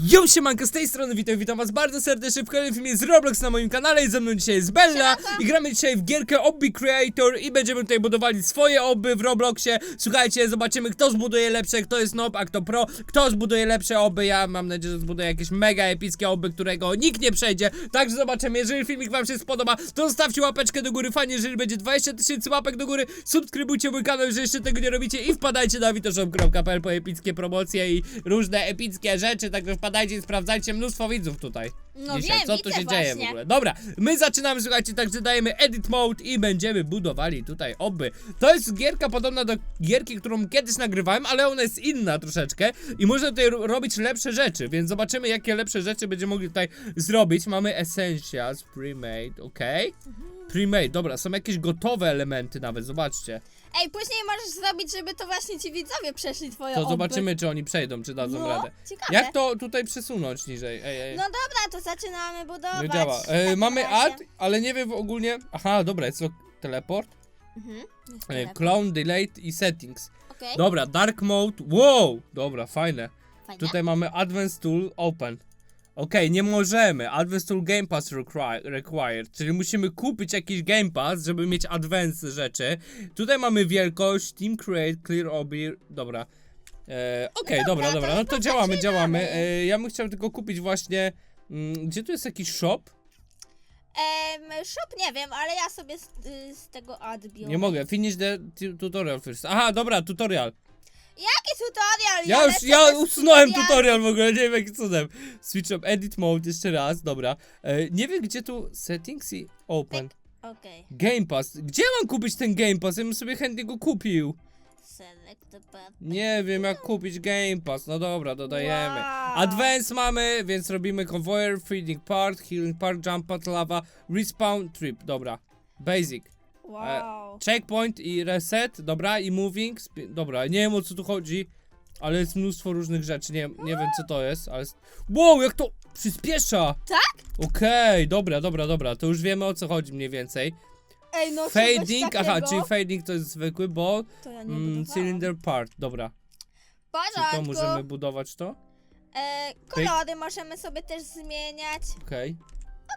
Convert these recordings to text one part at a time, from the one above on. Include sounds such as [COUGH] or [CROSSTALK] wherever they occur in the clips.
Yo, siemanko, z tej strony witam, witam was bardzo serdecznie w kolejnym filmie z Roblox na moim kanale i ze mną dzisiaj jest Bella i gramy dzisiaj w gierkę Obby Creator i będziemy tutaj budowali swoje obby w Robloxie. Słuchajcie, zobaczymy kto zbuduje lepsze, kto jest noob, a kto pro, kto zbuduje lepsze obby. Ja mam nadzieję, że zbuduję jakieś mega epickie obby, którego nikt nie przejdzie. Także zobaczymy, jeżeli filmik wam się spodoba, to zostawcie łapeczkę do góry, fajnie, jeżeli będzie 20 tysięcy łapek do góry, subskrybujcie mój kanał, jeżeli jeszcze tego nie robicie i wpadajcie na witoshop.pl po epickie promocje i różne epickie rzeczy, także wpadajcie i sprawdzajcie mnóstwo widzów tutaj. No dzisiaj. wiem, Co tu widzę się dzieje w właśnie. ogóle? Dobra, my zaczynamy, słuchajcie, także dajemy edit mode i będziemy budowali tutaj oby. To jest gierka podobna do gierki, którą kiedyś nagrywałem, ale ona jest inna troszeczkę i można tutaj ro- robić lepsze rzeczy, więc zobaczymy jakie lepsze rzeczy będziemy mogli tutaj zrobić. Mamy Essentials, Premade, ok? Premade, dobra, są jakieś gotowe elementy nawet, zobaczcie. Ej, później możesz zrobić, żeby to właśnie ci widzowie przeszli twoje To zobaczymy, czy oni przejdą, czy dadzą No, radę. ciekawe. Jak to tutaj przesunąć niżej? Ej, ej. No dobra, to zaczynamy budować. Nie działa. E, mamy razie. add, ale nie wiem ogólnie. Aha, dobra, jest to teleport. Mhm. jest E, clone, delete i settings. Okej, Dobra, dark mode. Wow! Dobra, fajne. fajnie. Tutaj mamy advanced tool open. Okej, nie możemy. Advanced game pass requi- required, czyli musimy kupić jakiś game pass, żeby mieć advanced rzeczy. Tutaj mamy wielkość, team create, clear obby. Dobra. E, Okej, No dobra, dobra, no to działamy, działamy. E, ja bym chciał tylko kupić właśnie. Mm, gdzie tu jest jakiś shop? Em, shop nie wiem, ale ja sobie z, y, z tego odbił. Nie mogę. Finish the tu- tutorial first. Aha, dobra, tutorial. Jaki tutorial? Ja już, lecę ja bez usunąłem tutorialu. tutorial w ogóle, nie wiem jakim cudem. Switch up edit mode jeszcze raz, dobra. E, nie wiem gdzie tu settings i open. Okej, Game Pass. Gdzie mam kupić ten Game Pass? Ja bym sobie chętnie go kupił. select the button. Nie wiem jak kupić Game Pass. No dobra, dodajemy. Wow. Advance mamy, więc robimy convoyer, feeding part, healing part, jump pad, lava, respawn, trip. Dobra. Basic. Wow. Checkpoint i reset, dobra, i moving. spi- Dobra, nie wiem o co tu chodzi, ale jest mnóstwo różnych rzeczy. Nie, nie wiem co to jest, ale. jest- Wow, jak to przyspiesza! Tak? Okej, dobra, dobra, dobra, to już wiemy o co chodzi mniej więcej. Ej, no czegoś Fading, aha, takiego, czyli fading to jest zwykły ball. To ja nie Mm, budowałam. cylinder part, dobra. Czy to porządku. możemy budować to? E, kolory możemy sobie też zmieniać. Okej.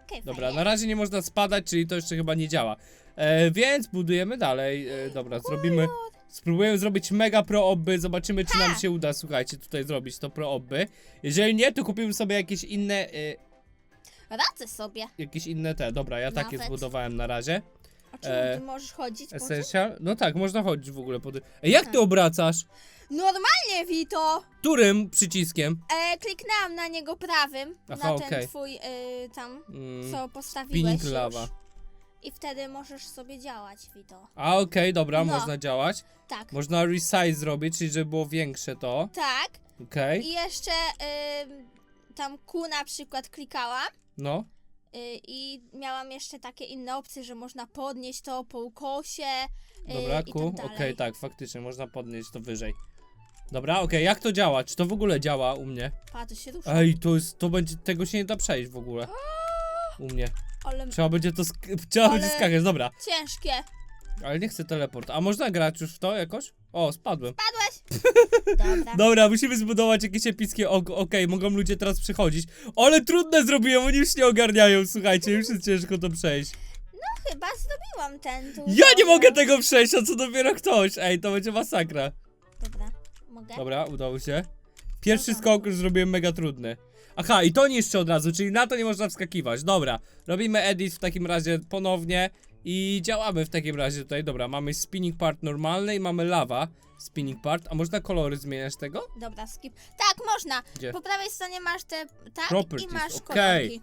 Okej, Dobra, fajnie. na razie nie można spadać, czyli to jeszcze chyba nie działa. E, więc budujemy dalej. E, dobra, zrobimy. Spróbujemy zrobić mega pro obby, zobaczymy czy nam się uda, słuchajcie, tutaj zrobić to pro obby. Jeżeli nie, to kupimy sobie jakieś inne, e, Radzę sobie. jakieś inne te. Dobra, ja takie Nawet. zbudowałem na razie. A czemu E, ty możesz chodzić po tym? Essential? No tak, można chodzić w ogóle po. Ej, jak ty obracasz? Normalnie, Vito! Którym przyciskiem? E, kliknęłam na niego prawym, Aha, na ten okej. twój, y, tam, Mm, co postawiłeś spinning już. lava. I wtedy możesz sobie działać, Vito. A okej, dobra, No. można działać. Tak, Można resize zrobić, czyli żeby było większe to. tak. Okej. I jeszcze y, tam Q na przykład klikałam. No. y, I miałam jeszcze takie inne opcje, że można podnieść to po ukosie. y, Dobra, i ku. tak Okej, dalej. tak, faktycznie można podnieść to wyżej. Dobra, okej, jak to działa? Czy to w ogóle działa u mnie? Pa, to się rusza. Ej, to jest, to będzie, tego się nie da przejść w ogóle. U mnie. Ale Trzeba będzie to, sk- [LAUGHS] trzeba Ale- będzie skakać, dobra. ciężkie. Ale nie chcę teleport. A można grać już w to jakoś? O, spadłem. [LAUGHS] Dobra. Dobra, musimy zbudować jakieś epickie ok, okej, mogą ludzie teraz przychodzić. Ale trudne zrobiłem, oni już nie ogarniają, słuchajcie, już jest ciężko to przejść. Chyba zdobiłam ten tu. Ja nie mogę tego przejść, a co dopiero ktoś. Ej, to będzie masakra. Dobra, mogę? Dobra, udało się. Pierwszy Dobra. skok już zrobiłem mega trudny. Aha, i to niszczy od razu, czyli na to nie można wskakiwać. Dobra, robimy edit w takim razie ponownie i działamy w takim razie tutaj. Dobra, mamy spinning part normalny i mamy lava spinning part. A można kolory zmieniać tego? Dobra, skip. Tak, można. Gdzie? Po prawej stronie masz te tak Properties, i masz okej. kolorki.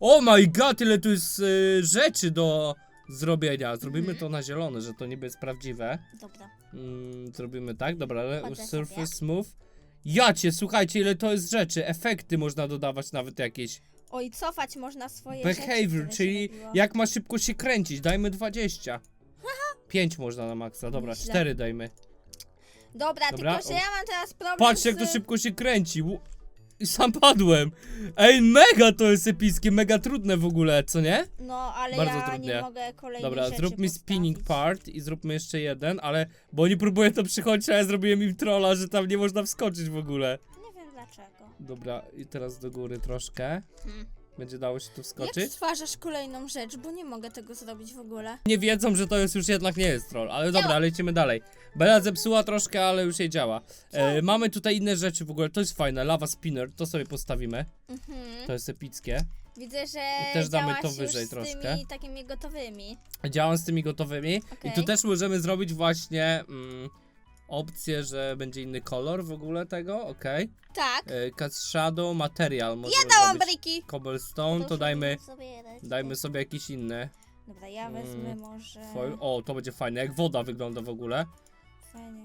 Oh my god, ile tu jest y, rzeczy do zrobienia. Zrobimy Mhm. to na zielone, że to niby jest prawdziwe. Dobra. Mm, zrobimy tak, dobra, ale Chodzę surface sobie. smooth. Jacie, słuchajcie, ile to jest rzeczy. Efekty można dodawać nawet jakieś. Oj, cofać można swoje Behavior, rzeczy, które czyli robiło. jak ma szybko się kręcić, dajmy 20. 5 [LAUGHS] można na maksa, dobra, Nieźle. 4 dajmy. Dobra, Dobra, tylko że ja mam teraz problem Patrzcie jak z... to szybko się kręci. Ł- I sam padłem. Ej, mega to jest epickie, mega trudne w ogóle, co nie? No, ale Bardzo ja trudnie. nie mogę kolejnych Dobra, rzeczy zróbmy spinning postawić. part i zróbmy jeszcze jeden, ale bo oni próbują to przychodzić, a ja zrobiłem im trolla, że tam nie można wskoczyć w ogóle. Nie wiem dlaczego. Dobra, i teraz do góry troszkę. Hmm. Będzie dało się tu Jak wskoczyć? stwarzasz kolejną rzecz, bo nie mogę tego zrobić w ogóle. Nie wiedzą, że to jest już jednak nie jest troll, ale dobra, lecimy dalej. Bela zepsuła troszkę, ale już jej działa. E, mamy tutaj inne rzeczy w ogóle, to jest fajne, lava spinner, to sobie postawimy. Mhm. To jest epickie. Widzę, że I też damy to wyżej już z troszkę. tymi takimi gotowymi. Działam z tymi gotowymi. I Okej. tu też możemy zrobić właśnie mm, opcję, że będzie inny kolor w ogóle tego, okej. Tak. Okay. Cast shadow, material możemy Ja dałam briki. Cobblestone, to dajmy, Sobie dać. dajmy sobie jakiś inny. Dobra, ja wezmę Mm, może... Foil. O, to będzie fajne, jak woda wygląda w ogóle. Fajnie,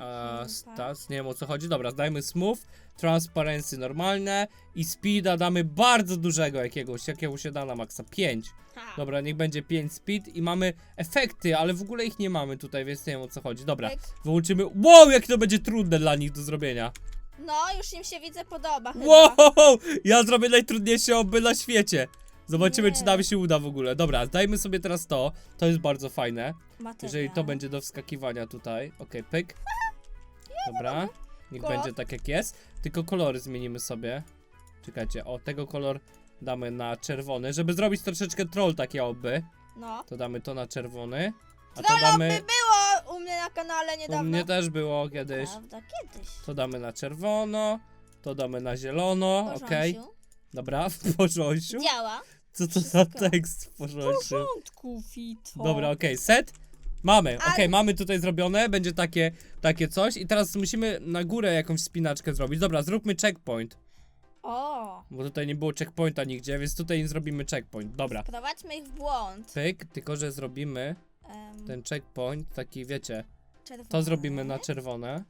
A, aha, stats, nie wiem o co chodzi. Dobra, dajmy smooth, transparency normalne i speeda damy bardzo dużego jakiegoś, jakiego się da na maksa, 5. Ha. Dobra, niech będzie 5 speed i mamy efekty, ale w ogóle ich nie mamy tutaj, więc nie wiem o co chodzi. Dobra, wyłączymy. Wow, jak to będzie trudne dla nich do zrobienia. No, już im się widzę podoba chyba. Wow, ja zrobię najtrudniejsze oby na świecie. Zobaczymy, Nie. czy nam się uda w ogóle. Dobra, dajmy sobie teraz to. To jest bardzo fajne. Materiał. Jeżeli to będzie do wskakiwania tutaj. Okej, pyk. [LAUGHS] Dobra, niech Kolor. będzie tak jak jest. Tylko kolory zmienimy sobie. Czekajcie, o tego kolor damy na czerwony. Żeby zrobić troszeczkę troll takie oby, No. to damy to na czerwony. A to damy. Było u mnie na kanale U niedawno. mnie też było kiedyś. Prawda, kiedyś. To damy na czerwono. To damy na zielono, okej. Porządku. Dobra, [LAUGHS] w porządku. Działa. Co to za Wszystko. tekst w porządku? porządku, Fito. Dobra, okej, set. Mamy, okej, Ale- mamy tutaj zrobione, będzie takie, takie coś i teraz musimy na górę jakąś spinaczkę zrobić. Dobra, zróbmy checkpoint, O, bo tutaj nie było checkpointa nigdzie, więc tutaj zrobimy checkpoint. Dobra, prowadźmy ich w błąd. pyk, tylko że zrobimy Em, ten checkpoint taki, wiecie, to zrobimy na czerwone,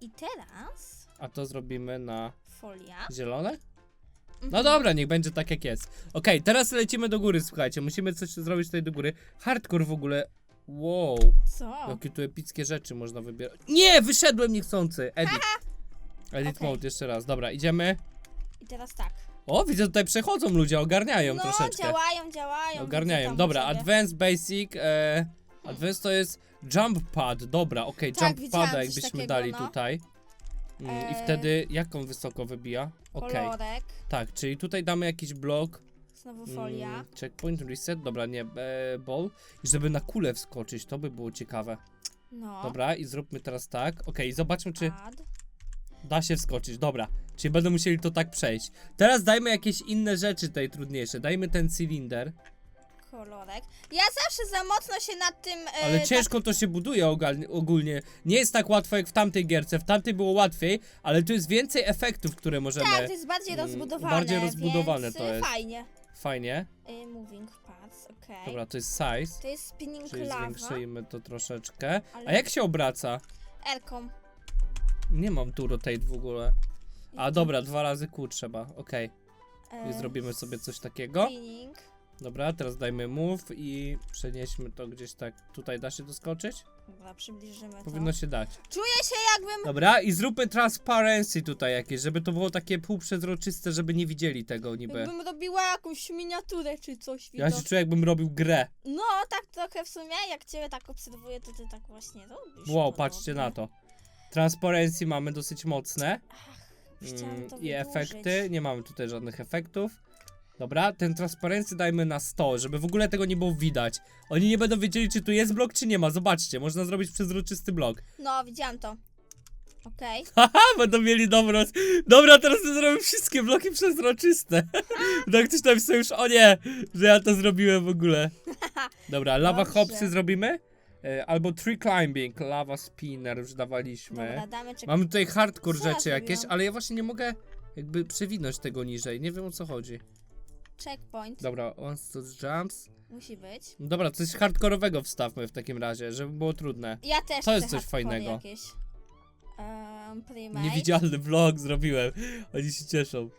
I teraz a to zrobimy na folia. zielone? No Mhm. dobra, niech będzie tak jak jest. Okej, teraz lecimy do góry, słuchajcie, musimy coś zrobić tutaj do góry. Hardcore w ogóle, wow. Co? Jakie tu epickie rzeczy można wybierać. Nie, wyszedłem niechcący. Edit. Edit Okej. mode jeszcze raz. Dobra, idziemy. I teraz tak. O, widzę tutaj przechodzą ludzie, ogarniają no, troszeczkę. działają, działają. Ogarniają. Dobra, ciebie. advanced basic. E, advanced to jest jump pad. Dobra, okej, Tak, jump widziałam pada coś jakbyśmy takiego, dali no. tutaj. Mm, I E, wtedy jaką wysoko wybija? Okej. Kolorek. Tak, czyli tutaj damy jakiś blok. Znowu folia. Mm, checkpoint, reset, dobra, nie, e, ball. I żeby na kulę wskoczyć, to by było ciekawe. No. Dobra, i zróbmy teraz tak. Okej, i zobaczmy, czy. Da się wskoczyć, dobra. Czyli będą musieli to tak przejść. Teraz dajmy jakieś inne rzeczy tutaj trudniejsze. Dajmy ten cylinder. Kolorek. Ja zawsze za mocno się nad tym. E, Ale tak- ciężko to się buduje ogal- ogólnie. Nie jest tak łatwo jak w tamtej gierce. W tamtej było łatwiej, ale tu jest więcej efektów, które możemy. Tak, to jest bardziej mm, rozbudowane. bardziej rozbudowane więc, to e, jest. Fajnie. Fajnie. E, moving parts, okej. Dobra, to jest size. To jest spinning Czyli lava. zwiększymy to troszeczkę. Ale- A jak się obraca? Elką. Nie mam tu rotate w ogóle. A dobra, dwa razy Q trzeba. Okej. I E, zrobimy sobie coś takiego. Spinning. Dobra, teraz dajmy move i przenieśmy to gdzieś tak. Tutaj da się doskoczyć? Dobra, przybliżymy Powinno to. się dać. Czuję się jakbym. Dobra, i zróbmy transparency tutaj jakieś, żeby to było takie półprzezroczyste, żeby nie widzieli tego niby. Jakbym robiła jakąś miniaturę czy coś. Ja się czuję jakbym robił grę. No, tak trochę w sumie. Jak ciebie tak obserwuję, to ty tak właśnie robisz. Wow, patrzcie na to. Transparency mamy dosyć mocne. Chciałam Mm, to I wydłużyć. efekty, nie mamy tutaj żadnych efektów. Dobra, ten transparency dajmy na 100, żeby w ogóle tego nie było widać. Oni nie będą wiedzieli, czy tu jest blok, czy nie ma. Zobaczcie, można zrobić przezroczysty blok. No, widziałam to. Okej. [LAUGHS] Haha, będą mieli dobrą. Dobra, teraz to zrobię wszystkie bloki przezroczyste. tak ktoś napisał już, o nie, że ja to zrobiłem w ogóle. [LAUGHS] Dobra, lava Dobrze. hopsy zrobimy? E, albo tree climbing, lava spinner już dawaliśmy. Dobra, damy Mamy tutaj hardcore Co ja rzeczy jakieś, zrobiłam? ale ja właśnie nie mogę jakby przewinąć tego niżej. Nie wiem o co chodzi. Checkpoint. Dobra, on to jumps. Musi być. Dobra, coś hardkorowego wstawmy w takim razie, żeby było trudne. Ja też To jest chcę coś hardcore fajnego. Jakieś. Um. Niewidzialny vlog zrobiłem. [LAUGHS] Oni się cieszą.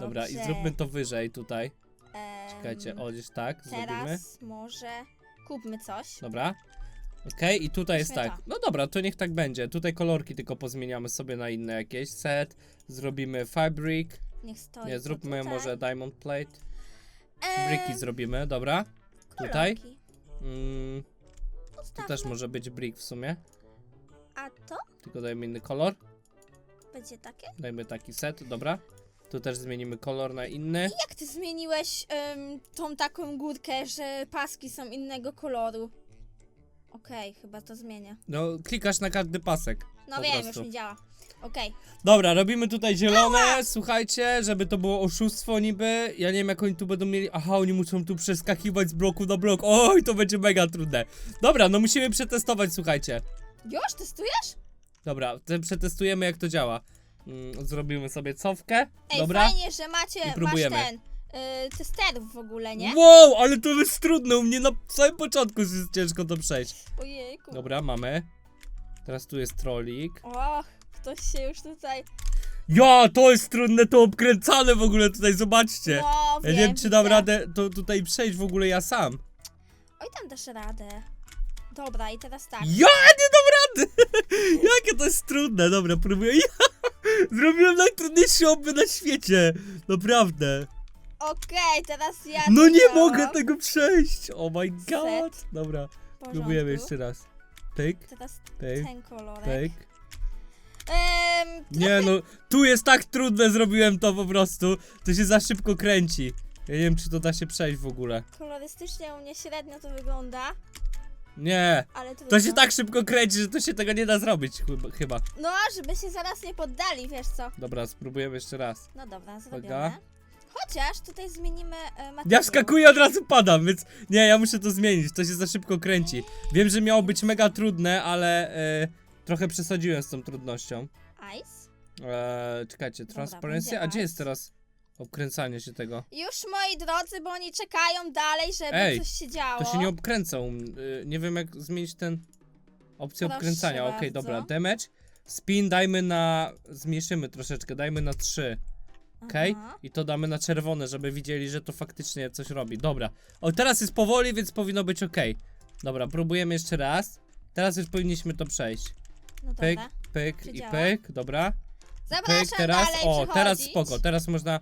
Dobra, i Dobrze. zróbmy to wyżej tutaj. Em, Czekajcie, o gdzieś tak zrobimy. Teraz może kupmy coś. Dobra. Okej, i tutaj jest Weźmy tak. to. No dobra, to niech tak będzie. Tutaj kolorki tylko pozmieniamy sobie na inne jakieś. Set. Zrobimy fabric. Niech stoi. Nie, to zróbmy tutaj. może diamond plate. Em, Bricki zrobimy, dobra. Tutaj. kolorki. Mm, tu też może być brick w sumie. A to Tylko dajmy inny kolor. będzie takie? Dajmy taki set, dobra. Tu też zmienimy kolor na inny. Jak ty zmieniłeś em, tą taką górkę, że paski są innego koloru? Okej, chyba to zmienię. No, klikasz na każdy pasek. No po wiem, prostu. już mi działa. Okej. Dobra, robimy tutaj zielone, słuchajcie, żeby to było oszustwo niby. Ja nie wiem jak oni tu będą mieli... Aha, oni muszą tu przeskakiwać z bloku do bloku. Oj, to będzie mega trudne. Dobra, no musimy przetestować, słuchajcie. Już testujesz? Dobra, te przetestujemy jak to działa. Mm, zrobimy sobie cofkę, Ej, dobra? fajnie, że macie, I masz próbujemy. ten, y, testerów w ogóle, nie? Wow, ale to jest trudne, u mnie na samym początku jest ciężko to przejść. Ojejku. Dobra, mamy. Teraz tu jest trolik. Och, ktoś się już tutaj... Ja, to jest trudne, to obkręcane w ogóle tutaj, zobaczcie. No, Ja nie wiem, czy dam radę to tutaj przejść w ogóle ja sam. Oj, tam dasz radę. Dobra, i teraz tak. Ja nie dam rady! [LAUGHS] Jakie to jest trudne, dobra, próbuję. [LAUGHS] Ja zrobiłem najtrudniejsze oby na świecie. Naprawdę. Okej, teraz ja... No nie mogę tego przejść. Oh my god. Dobra, W porządku. próbujemy jeszcze raz. Pyk, Teraz pyk, ten kolorek. pyk. Ehm, Nie no, tu jest tak trudne, zrobiłem to po prostu. To się za szybko kręci. Ja nie wiem, czy to da się przejść w ogóle. kolorystycznie u mnie średnio to wygląda, Nie, ale trudno. to się tak szybko kręci, że to się tego nie da zrobić chyba- chyba. No, żeby się zaraz nie poddali, wiesz co. Dobra, spróbujemy jeszcze raz. No dobra, zrobione. Chociaż tutaj zmienimy e, materiał. Ja wskakuję od razu padam, więc nie, ja muszę to zmienić, to się za szybko kręci. Wiem, że miało być mega trudne, ale e, trochę przesadziłem z tą trudnością. Ice. E, czekajcie, transparency, będzie a gdzie jest ice. teraz obkręcanie się tego? Już moi drodzy, bo oni czekają dalej, żeby Ej, coś się działo. To się nie obkręca, u m- y, nie wiem jak zmienić ten opcję Proszę obkręcania, okej, bardzo. dobra, damage. Spin dajmy na, zmniejszymy troszeczkę, dajmy na 3. Okej? Aha. I to damy na czerwone, żeby widzieli, że to faktycznie coś robi. Dobra. O, teraz jest powoli, więc powinno być ok. Dobra, próbujemy jeszcze raz. Teraz już powinniśmy to przejść. No Pyk, dobra. pyk Czy i działa? pyk. Dobra. Zapraszam Pyk, teraz. dalej O, teraz przychodzić. spoko. Teraz można.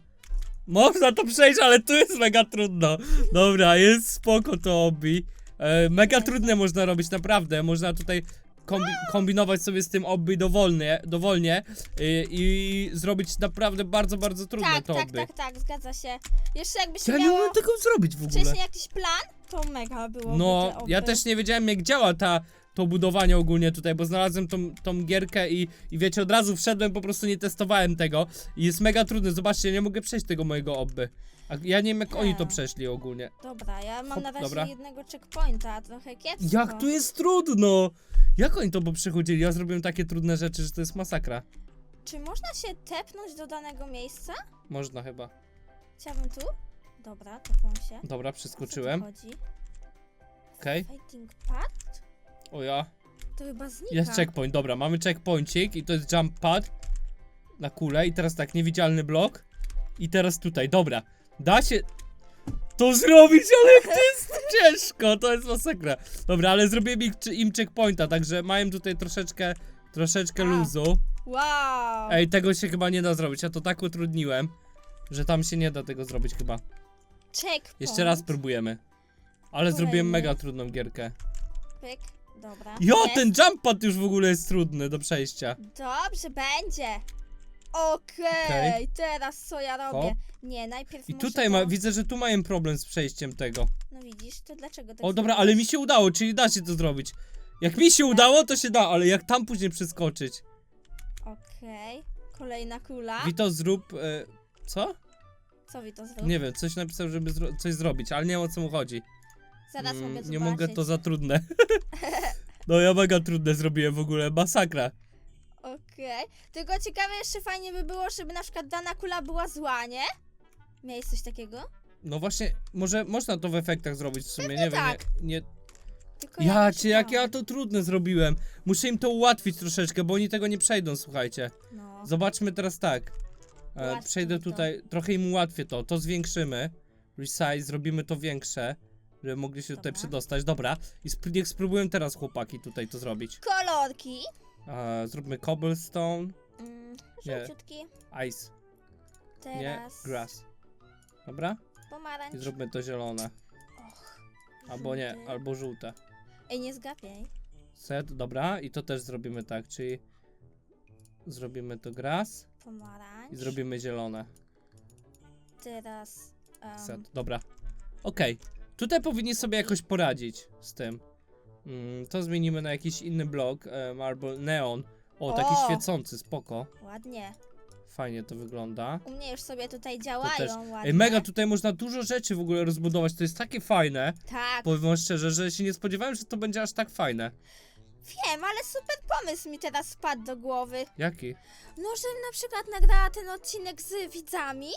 Można to przejść, ale tu jest mega trudno. Dobra, jest spoko to obi. E, mega trudne można robić, naprawdę. Można tutaj kombi kombinować sobie z tym obi dowolnie, dowolnie y, i zrobić naprawdę bardzo, bardzo trudne Tak, to tak, obi. tak, tak, zgadza się. Jeszcze jakby się Ja nie miało umiem tego zrobić w ogóle. wcześniej jakiś plan, to mega było. No, te ja oby. też nie wiedziałem jak działa ta, to budowanie ogólnie tutaj, bo znalazłem tą, tą gierkę i, i wiecie, od razu wszedłem, po prostu nie testowałem tego i jest mega trudne, zobaczcie, nie mogę przejść tego mojego obby. A ja nie wiem jak oni to przeszli ogólnie. Dobra, ja mam Hop, na razie dobra. jednego checkpointa, trochę kiepsko. Jak tu jest trudno! Jak oni to poprzechodzili? Ja zrobiłem takie trudne rzeczy, że to jest masakra. Czy można się tepnąć do danego miejsca? Można chyba. Chciałabym tu. Dobra, tepam się. Dobra, O co tu przeskoczyłem. chodzi? Okej. Fighting pad? O ja. To chyba znika. Jest checkpoint, dobra, mamy checkpointik i to jest jump pad na kulę i teraz tak, niewidzialny blok i teraz tutaj, dobra, da się to zrobić, ale to jest [LAUGHS] ciężko, to jest masakra. Dobra, ale zrobiłem ich, im checkpointa, także mają tutaj troszeczkę, troszeczkę A. luzu. Wow. Ej, tego się chyba nie da zrobić, ja to tak utrudniłem, że tam się nie da tego zrobić chyba. Checkpoint. Jeszcze raz próbujemy. Ale zrobiłem Kolejny. mega trudną gierkę. Pyk. Dobra. Jo, Jest. ten jump pad już w ogóle jest trudny do przejścia. Dobrze, będzie. Okej, Okej. teraz co ja robię? Hop. Nie, najpierw I muszę tutaj to... ma, widzę, że tu mają problem z przejściem tego. No widzisz, to dlaczego tak O dobra, ale mi się udało, czyli da się to zrobić. Jak mi się udało, to się da, ale jak tam później przeskoczyć? Okej, kolejna kula. Wito, zrób... E, co? Co wi to zrobił? Nie wiem, coś napisał, żeby zro coś zrobić, ale nie wiem o co mu chodzi. Zaraz Mm, mogę nie mogę, to za trudne. [LAUGHS] no ja mega trudne zrobiłem w ogóle, masakra. Okej, tylko ciekawe jeszcze fajnie by było, żeby na przykład dana kula była zła, nie? Miałeś coś takiego? No właśnie, może można to w efektach zrobić w sumie, nie wiem, tak. nie... nie... Tylko Ja cię, jak ja to trudne zrobiłem. Muszę im to ułatwić troszeczkę, bo oni tego nie przejdą, słuchajcie. No. Zobaczmy teraz tak. E, przejdę to. tutaj, trochę im ułatwię to. To zwiększymy. Resize, zrobimy to większe, żeby mogli się tutaj Dobra. przedostać. Dobra, i sp niech spróbuję teraz chłopaki tutaj to zrobić. Kolorki. E, zróbmy cobblestone, Mm, Nie. żółciutki. ice, nie, Teraz grass. Dobra? pomarańcz. I zróbmy to zielone. Och, Albo nie, żółty. albo żółte. Ej, nie zgapiaj. Set, dobra, i to też zrobimy tak, czyli zrobimy to gras Pomarańcz. i zrobimy zielone. Teraz... em, Set. Dobra. Okej. Tutaj powinni sobie jakoś poradzić z tym. Mm, to zmienimy na jakiś inny blok. E, marble neon. O, taki O! świecący, spoko. ładnie. Fajnie to wygląda. U mnie już sobie tutaj działają ładnie. Ej, mega, tutaj można dużo rzeczy w ogóle rozbudować. To jest takie fajne. Tak, Powiem wam szczerze, że się nie spodziewałem, że to będzie aż tak fajne. wiem, ale super pomysł mi teraz spadł do głowy. Jaki? No, żebym na przykład nagrała ten odcinek z widzami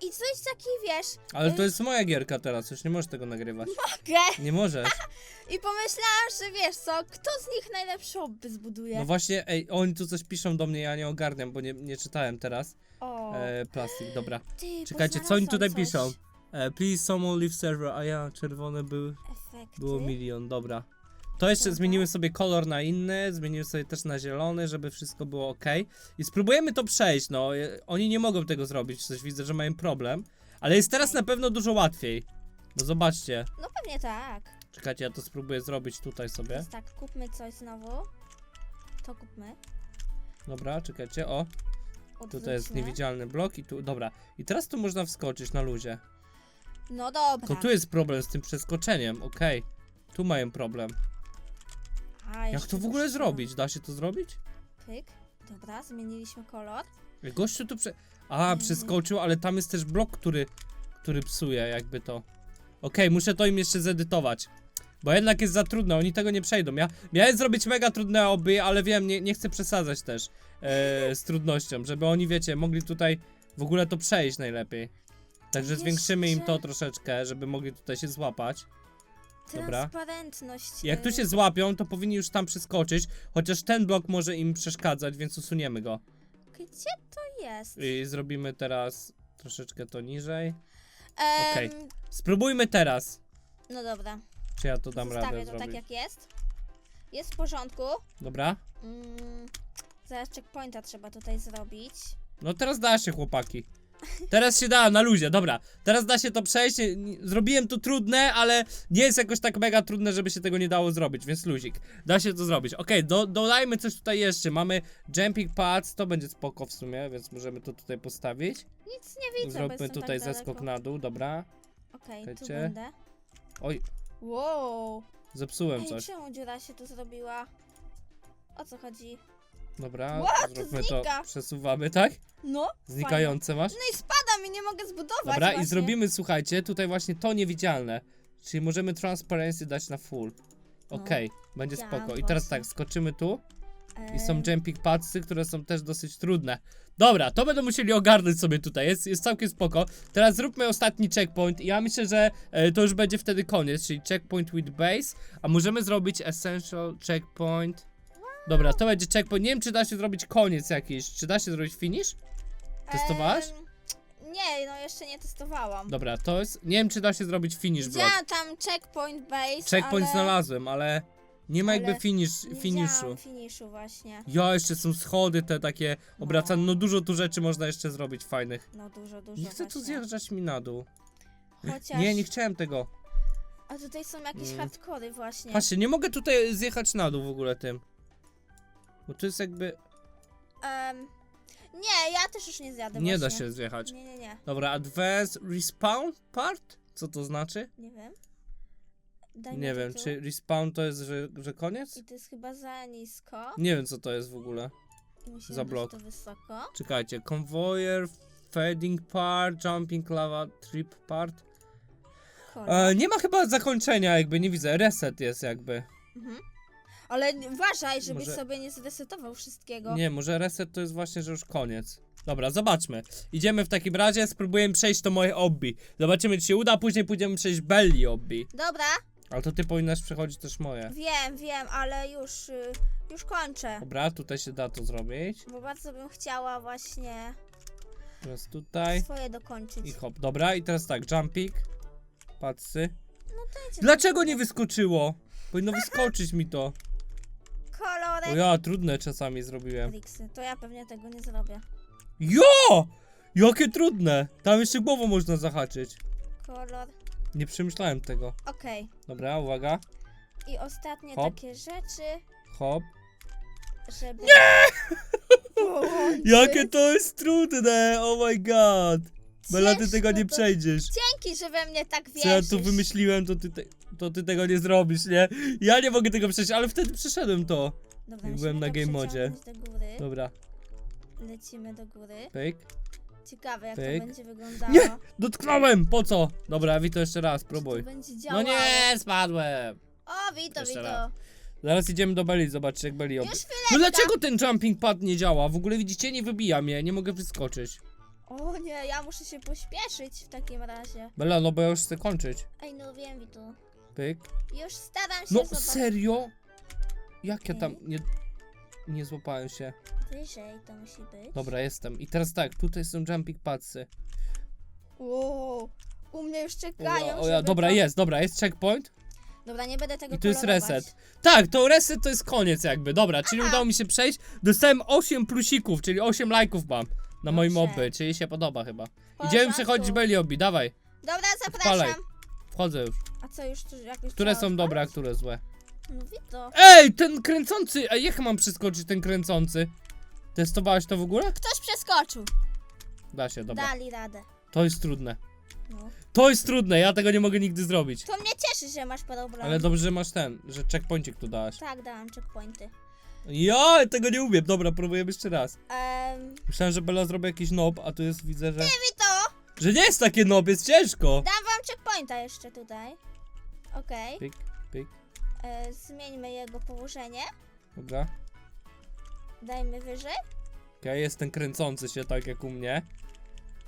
i coś taki, wiesz, Ale to Y- jest moja gierka teraz, już nie możesz tego nagrywać. mogę. Nie możesz. [LAUGHS] I pomyślałam, że wiesz co, kto z nich najlepszy obby zbuduje? No właśnie, ej, oni tu coś piszą do mnie, ja nie ogarniam, bo nie, nie czytałem teraz. o, E, plastik, dobra. ty, Czekajcie, co oni tutaj poznalazłam piszą? E, please someone leave server, a ja, czerwone były, coś. Efekty. było milion, dobra. To jeszcze Dobra. zmienimy sobie kolor na inny, zmienimy sobie też na zielony, żeby wszystko było ok. I spróbujemy to przejść, no. Oni nie mogą tego zrobić, coś widzę, że mają problem. Ale jest teraz na pewno dużo łatwiej. Bo zobaczcie. No pewnie tak. Czekajcie, ja to spróbuję zrobić tutaj sobie. Więc tak, kupmy coś znowu. To kupmy. Dobra, czekajcie, o. Tutaj jest Odwróćmy. niewidzialny blok i tu, dobra. I teraz tu można wskoczyć na luzie. No dobra. Tylko tu jest problem z tym przeskoczeniem, okej. Tu mają problem. A, Jak jeszcze to w ogóle zrobić? Da się to zrobić? Pyk. Dobra, zmieniliśmy kolor. Gościu tu prze... A, przeskoczył, ale tam jest też blok, który, który psuje jakby to. Okej, muszę to im jeszcze zedytować. Bo jednak jest za trudne, oni tego nie przejdą. Ja miałem zrobić mega trudne oby, ale wiem, nie, nie chcę przesadzać też e, [LAUGHS] z trudnością, żeby oni, wiecie, mogli tutaj w ogóle to przejść najlepiej. Także Jeszcze- zwiększymy im to troszeczkę, żeby mogli tutaj się złapać. Dobra. Transparentność. Jak tu y, się złapią, to powinni już tam przeskoczyć, chociaż ten blok może im przeszkadzać, więc usuniemy go. Gdzie to jest? I zrobimy teraz troszeczkę to niżej. Em, okej. Spróbujmy teraz. No dobra. Czy ja to dam radę Zostawię to zrobić? tak jak jest. Jest w porządku. Dobra? Mm, zaraz checkpointa trzeba tutaj zrobić. No teraz da się, chłopaki. Teraz się da, na luzie, dobra. Teraz da się to przejść. Zrobiłem to trudne, ale nie jest jakoś tak mega trudne, żeby się tego nie dało zrobić, więc luzik. Da się to zrobić. Okej, do, dodajmy coś tutaj jeszcze. Mamy jumping pads, to będzie spoko w sumie, więc możemy to tutaj postawić. Nic nie widzę, Zróbmy jestem tutaj tak zeskok na dół, dobra. Okej, tu Czekajcie. będę. Oj, Wow. zepsułem Ej, coś. czemu dziura się tu zrobiła? O co chodzi? Dobra, to zróbmy znika. to. Przesuwamy, tak? No, Znikające masz? No i spada mi, nie mogę zbudować Dobra, właśnie. i zrobimy, słuchajcie, tutaj właśnie to niewidzialne. Czyli możemy transparency dać na full. Okej, będzie No, widziałam spoko. I teraz właśnie. tak, skoczymy tu i są Em, jumping padsy, które są też dosyć trudne. Dobra, to będą musieli ogarnąć sobie tutaj, jest, jest całkiem spoko. Teraz zróbmy ostatni checkpoint i ja myślę, że e, to już będzie wtedy koniec, czyli checkpoint with base, a możemy zrobić essential checkpoint. Dobra, to będzie checkpoint. Nie wiem, czy da się zrobić koniec jakiś. Czy da się zrobić finish? Testowałaś? em, Nie, no jeszcze nie testowałam. Dobra, to jest. Nie wiem, czy da się zrobić finish block. Widziałam tam checkpoint base, Checkpoint ale... znalazłem, ale nie ma jakby ale finish, Nie finiszu. widziałam finiszu właśnie. Ja, jeszcze są schody te takie obracane, No. no dużo tu rzeczy można jeszcze zrobić fajnych. No dużo, dużo Nie chcę tu właśnie. zjeżdżać mi na dół. Chociaż... Nie, nie chciałem tego. A tutaj są jakieś Mm. hardkory właśnie. Patrzcie, nie mogę tutaj zjechać na dół w ogóle tym. Bo to jest jakby... Em, nie, ja też już nie zjadę Nie da właśnie. się zjechać. Nie, nie, nie. Dobra, advanced respawn part? Co to znaczy? Nie wiem. Daj Nie wiem, tytuł. czy respawn to jest, że, że koniec? I to jest chyba za nisko. Nie wiem, co to jest w ogóle. I musimy za blok. to wysoko. Czekajcie, convoyer, fading part, jumping lava, trip part. Kolor. E, nie ma chyba zakończenia, jakby nie widzę. Reset jest jakby. Mhm. Ale uważaj, żebyś Może- sobie nie zresetował wszystkiego. Nie, może reset to jest właśnie, że już koniec. Dobra, zobaczmy. Idziemy w takim razie, spróbujemy przejść to moje obby. Zobaczymy, czy się uda, później pójdziemy przejść Belly obby. Dobra, Ale to ty powinnaś przechodzić też moje. wiem, wiem, ale już, y, już kończę. Dobra, tutaj się da to zrobić. Bo bardzo bym chciała właśnie Teraz tutaj. swoje dokończyć. I hop. Dobra, i teraz tak, jumping. Patsy. No Dlaczego nie wyskoczyło? Powinno wyskoczyć mi to. Kolorek. O ja, trudne czasami zrobiłem. Trixy. To ja pewnie tego nie zrobię. Jo! Jakie trudne! Tam jeszcze głową można zahaczyć. Kolor. Nie przemyślałem tego. Okej. Dobra, uwaga. I ostatnie Hop. takie rzeczy, Hop. żeby... Nie! [LAUGHS] Jakie to jest trudne, oh my god. Bella, ty tego nie przejdziesz. Dzięki, że we mnie tak wierzysz. Co ja tu wymyśliłem, to ty, te, to ty tego nie zrobisz, nie? Ja nie mogę tego przejść, ale wtedy przeszedłem to. Dobra, jak byłem musimy na to game modzie. przeciągnąć do góry. Dobra, Lecimy do góry. pyk. Ciekawe jak Pyk. to będzie wyglądało. Nie! Dotknąłem! Po co? Dobra, Wito jeszcze raz, Czy próbuj. to będzie No działało? nie, spadłem. O, Wito, Jeszcze Wito. raz. Zaraz idziemy do Belli, zobaczyć jak Belli obi... Już chwilę. No dlaczego ten jumping pad nie działa? W ogóle widzicie, nie wybija mnie, nie mogę wyskoczyć. O nie, ja muszę się pośpieszyć w takim razie. Bella, no bo ja już chcę kończyć. Ej, no wiem, Wito. Pyk. Już staram się No serio? Jak ja tam Okej. nie... Nie złapałem się. Wyżej to musi być. Dobra, jestem. I teraz tak, tutaj są jumping padsy. Wow. U mnie już O czekają, ja, o ja, żeby dobra, to... jest, dobra, jest checkpoint. Dobra, nie będę tego I tu jest kolorować. reset. Tak, to reset to jest koniec jakby, dobra, czyli udało mi się przejść. Dostałem 8 plusików, czyli 8 lajków mam na moim Dobrze. obby, czyli się podoba chyba. Idziemy przechodzić Belly Obi, dawaj, Dobra, Wpalaj. zapraszam. wchodzę już. A co, już tu jakoś Które trzeba są dobre, a odpalić? które złe. No Wito. Ej, ten kręcący, ej, jak mam przeskoczyć ten kręcący? Testowałaś to w ogóle? Ktoś przeskoczył. Da się, dobra. Dali radę. To jest trudne. No. To jest trudne, ja tego nie mogę nigdy zrobić. To mnie cieszy, że masz problem. Ale dobrze, że masz ten, że checkpointik tu dałaś. Tak, dałam checkpointy. Ja tego nie umiem, dobra, próbujemy jeszcze raz. Ehm, Myślałem, że Bella zrobi jakiś nob, a tu jest, widzę, że... Wito, Że nie jest takie nob, jest ciężko. dam wam checkpointa jeszcze tutaj. Okej. Pik, pik, E, zmieńmy jego położenie. dobra. Dajmy wyżej. Okej, jest ten kręcący się tak jak u mnie.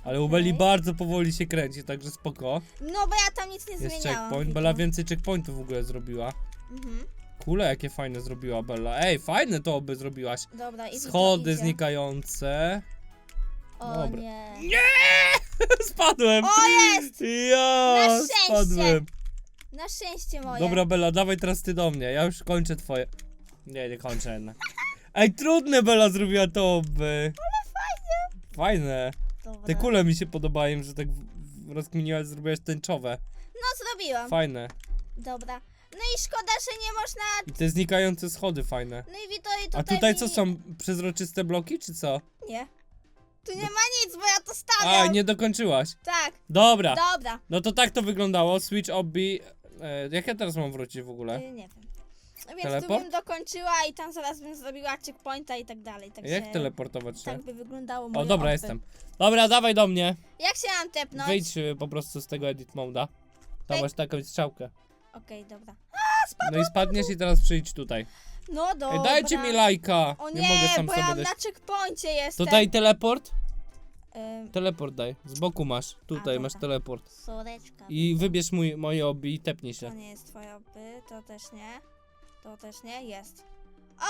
Ale u Okej. Belli bardzo powoli się kręci, także spoko. No bo ja tam nic nie Jest zmieniałam. checkpoint, Wito. Bella więcej checkpointów w ogóle zrobiła. Mhm. Kule jakie fajne zrobiła Bella. Ej, fajne to oby zrobiłaś. Dobra, i Schody znikające. O Dobra. nie. [LAUGHS] Spadłem! O jest! Ja Na szczęście. spadłem. Na szczęście moje. Dobra Bella, dawaj teraz ty do mnie. Ja już kończę twoje. Nie, nie kończę jednak. Ej, trudne Bella zrobiła to oby. Ale fajne. Fajne. Dobra. Te kule mi się podobają, że tak w- w- rozkminiłaś, zrobiłaś tęczowe. No zrobiłam. Fajne. Dobra. No i szkoda, że nie można... I te znikające schody fajne. No i Wito i tutaj A tutaj mi... co są? Przezroczyste bloki, czy co? Nie. Tu nie ma nic, bo ja to A, stawiam. nie dokończyłaś. Tak, Dobra. dobra. No to tak to wyglądało. Switch obby. E, jak ja teraz mam wrócić w ogóle? Y, nie wiem. Więc Teleport? tu bym dokończyła i tam zaraz bym zrobiła checkpointa i tak dalej. Także Jak teleportować się? Tak by wyglądało moje O, dobra, jestem. Dobra, dawaj do mnie. Jak się mam tepnąć? Wyjdź y, po prostu z tego edit moda. Tam Pyk. masz taką strzałkę. Okej, dobra. No i spadniesz i teraz przyjdź tutaj. No dobra. Ej, dajcie mi lajka. O nie, nie, mogę sam bo sobie ja dać. na checkpoincie jestem. To daj teleport? Ym, Teleport daj. Z boku masz. Tutaj dobra. masz teleport. soreczka. I wybierz mój, moje obi i tepnij To się. nie jest twoje opy, to też nie. To też nie, jest.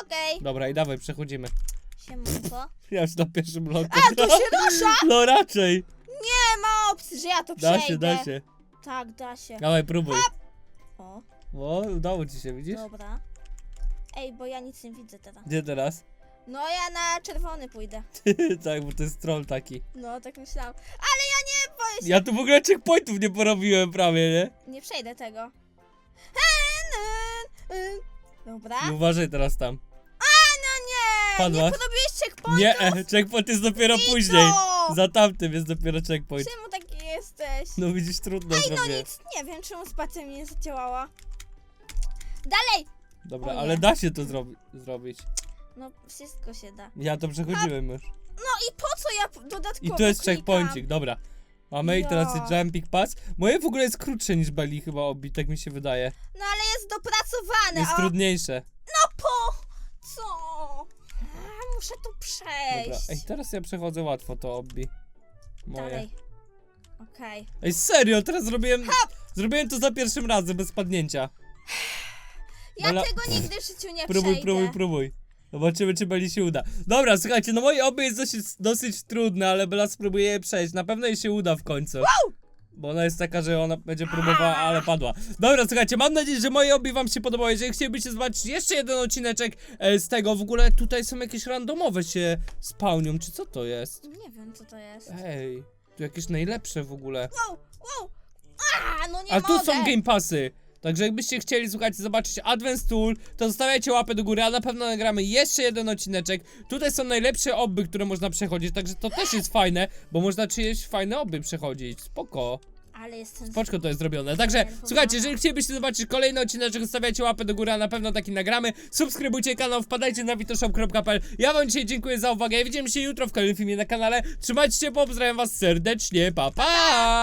Okej, Dobra, i dawaj, przechodzimy. siemanko. [LAUGHS] Ja już na pierwszym bloku. A, tu się [LAUGHS] rusza! No raczej. Nie ma opcji, że ja to Da przejdę. się, da się. Tak, da się. Dawaj, próbuj. O, O, udało ci się, widzisz? dobra. Ej, bo ja nic nie widzę teraz. Gdzie teraz? No ja na czerwony pójdę. [LAUGHS] tak, bo to jest troll taki. No, tak myślałam. Ale ja nie boję się. Ja tu w ogóle checkpointów nie porobiłem prawie, nie? Nie przejdę tego. Hen, hen, hen. Dobra. I uważaj teraz tam. No nie! Nie Padłaś? podobiłeś checkpointów? Nie, [LAUGHS] e, checkpoint jest dopiero później. Za tamtym jest dopiero checkpoint. Czemu taki jesteś? No widzisz, trudno Ej, no zrobię. nic, nie wiem czemu spacja mi nie zadziałała. Dalej! Dobra, O nie. ale da się to zrobi zrobić. No, wszystko się da. Ja to przechodziłem już. No i po co ja p- dodatkowo I tu jest klikam? checkpointik, dobra. Mamy i teraz jest Ja. jumping pass. Moje w ogóle jest krótsze niż Belly chyba obi, tak mi się wydaje. No ale jest dopracowane, Jest a trudniejsze. no po co? A, muszę przejść. Dobra, ej, teraz ja przechodzę łatwo to obi. Moje. Dalej. Okej. Ej, serio, teraz zrobiłem... Zrobiłem to za pierwszym razem, bez spadnięcia. Ja Bela- tego nigdy w życiu nie Próbuj, przejdę. próbuj, próbuj. Zobaczymy, czy Beli się uda. Dobra, słuchajcie, no moje oby jest dosyć, dosyć trudne, ale Bela spróbuje je przejść. Na pewno jej się uda w końcu. Bo ona jest taka, że ona będzie próbowała, ale padła. Dobra, słuchajcie, mam nadzieję, że moje obi wam się podobało. Jeżeli chcielibyście zobaczyć jeszcze jeden odcineczek e, z tego, w ogóle tutaj są jakieś randomowe się spełnią, czy co to jest? Nie wiem co to jest. Ej, tu jakieś najlepsze w ogóle. Wow, wow. A, no nie A tu mogę. są game passy. Także jakbyście chcieli, słuchajcie, zobaczyć Advance Tool, to zostawiajcie łapę do góry, a na pewno nagramy jeszcze jeden odcineczek. Tutaj są najlepsze obby, które można przechodzić, także to też jest fajne, bo można czyjeś fajne obby przechodzić. Spoko. Ale jestem... Spoczko to jest zrobione. Także słuchajcie, jeżeli chcielibyście zobaczyć kolejny odcinek, zostawiajcie łapę do góry, a na pewno taki nagramy. Subskrybujcie kanał, wpadajcie na witoshop.pl. Ja wam dzisiaj dziękuję za uwagę. Ja widzimy się jutro w kolejnym filmie na kanale. Trzymajcie się, pozdrawiam was serdecznie. Pa pa!